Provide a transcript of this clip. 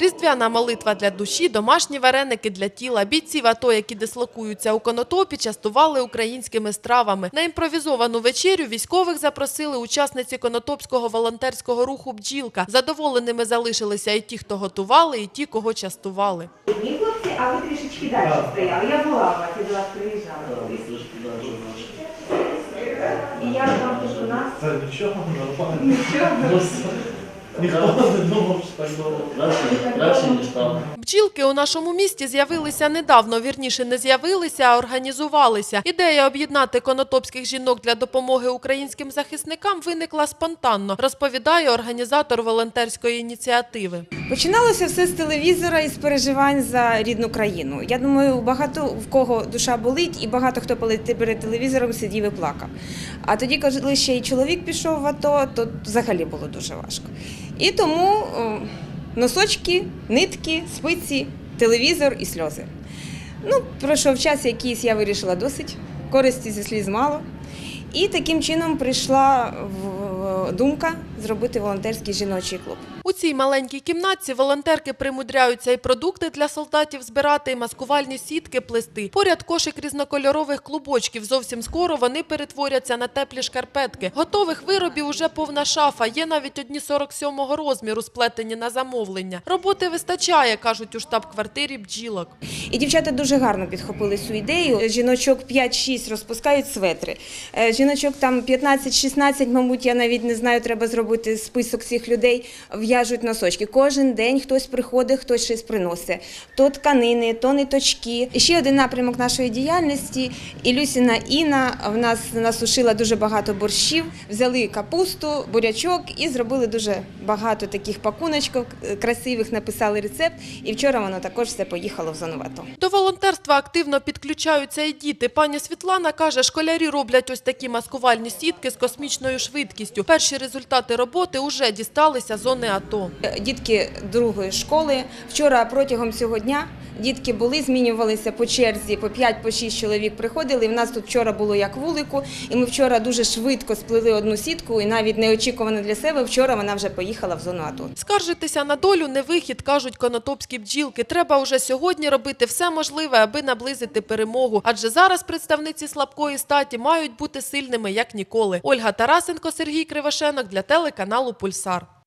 Різдвяна молитва для душі, домашні вареники для тіла. Бійців АТО, які дислокуються у Конотопі, частували українськими стравами. На імпровізовану вечерю військових запросили учасниці Конотопського волонтерського руху «Бджілка». Задоволеними залишилися і ті, хто готували, і ті, кого частували. Ні, хлопці, а ви трішечки далі стояли. Я була у вас, до вас приїжджала. І я вам тут у нас Це нічого нормально. нічого. Просто ніхто не думав, що так довго. Краще, краще ніж там. Бджілки у нашому місті з'явилися недавно, вірніше не з'явилися, а організувалися. Ідея об'єднати конотопських жінок для допомоги українським захисникам виникла спонтанно, розповідає організатор волонтерської ініціативи. Починалося все з телевізора і з переживань за рідну країну. Я думаю, багато в кого душа болить, і багато хто перед телевізором сидів і плакав. А тоді, коли ще й чоловік пішов в АТО, то взагалі було дуже важко. І тому о, носочки, нитки, спиці, телевізор і сльози. Ну, пройшов час якийсь, я вирішила досить, користі зі сліз мало. І таким чином прийшла в- думка зробити волонтерський жіночий клуб. У цій маленькій кімнатці волонтерки примудряються і продукти для солдатів збирати, і маскувальні сітки плести. Поряд кошик різнокольорових клубочків. Зовсім скоро вони перетворяться на теплі шкарпетки. Готових виробів уже повна шафа. Є навіть одні 47-го розміру, сплетені на замовлення. Роботи вистачає, кажуть у штаб-квартирі бджілок. І дівчата дуже гарно підхопили цю ідею. Жіночок 5-6 розпускають светри. Е, Жіночок там 15-16, мабуть, я навіть не знаю, треба зробити список цих людей, в'яжуть носочки. Кожен день хтось приходить, хтось щось приносить. То тканини, то ниточки. І ще один напрямок нашої діяльності. Ілюсіна Інна в нас насушила дуже багато борщів, взяли капусту, бурячок і зробили дуже багато таких пакуночків красивих, написали рецепт. І вчора воно також все поїхало в зону АТО. До волонтерства активно підключаються і діти. Пані Світлана каже, школярі роблять ось такі маскувальні сітки з космічною швидкістю. Перші результати роботи уже дісталися зони АТО. Дітки другої школи. Вчора протягом цього дня дітки були, змінювалися по черзі, по 5 по 6 чоловік приходили. І в нас тут вчора було як вулику, і ми вчора дуже швидко сплели одну сітку, і навіть неочікувано для себе. Вчора вона вже поїхала в зону АТО. Скаржитися на долю не вихід, кажуть конотопські бджілки. Треба уже сьогодні робити все можливе, аби наблизити перемогу. Адже зараз представниці слабкої статі мають бути сильними як ніколи. Ольга Тарасенко, Сергій Кривошенок для телеканалу Пульсар.